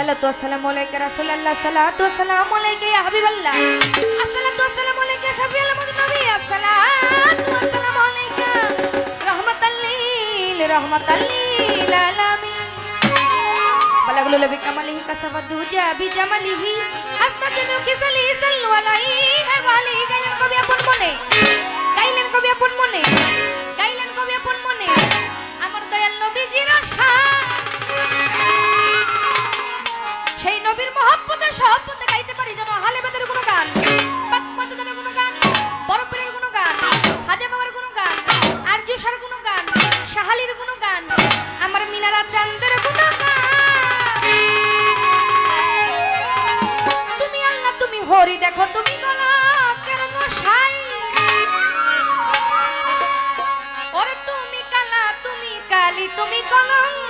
আসসালাতু আসসালামু আলাইকা রাসূলুল্লাহ, সালাতু আসসালামু আলাইকা ইয়া হাবিবাল্লাহ। আসসালাতু আসসালামু আলাইকা শাফিউল মুজতাবি আসসালাতু আসসালামু আলাইকা রহমাতাল লিল রহমাতাল লিল আলামিন। বলাগুলো লবি কামালিহি কাসাবা দুজা জামালিহি আস্তাকিমু কিসালি সাল্লু আলাইহি ওয়ালি গাইলেন কবি আপন মনে। গাইলেন কবি আপন মনে। গাইলেন কবি আপন মনে। আমার দয়াল নবীজির আশা। করি দেখো তুমি গোলাপের কেন ওরে তুমি কালা তুমি কালি তুমি কলম।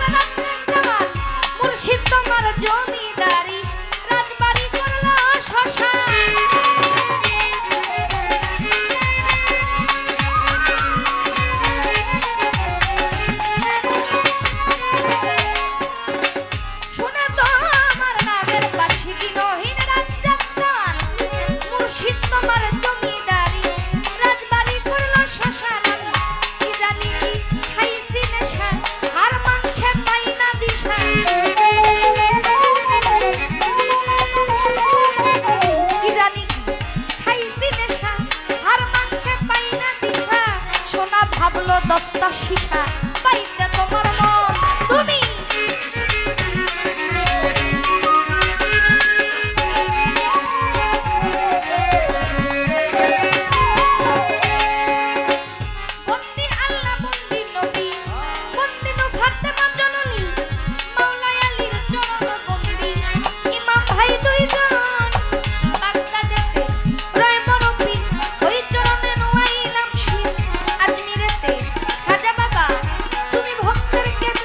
ভক্তের কে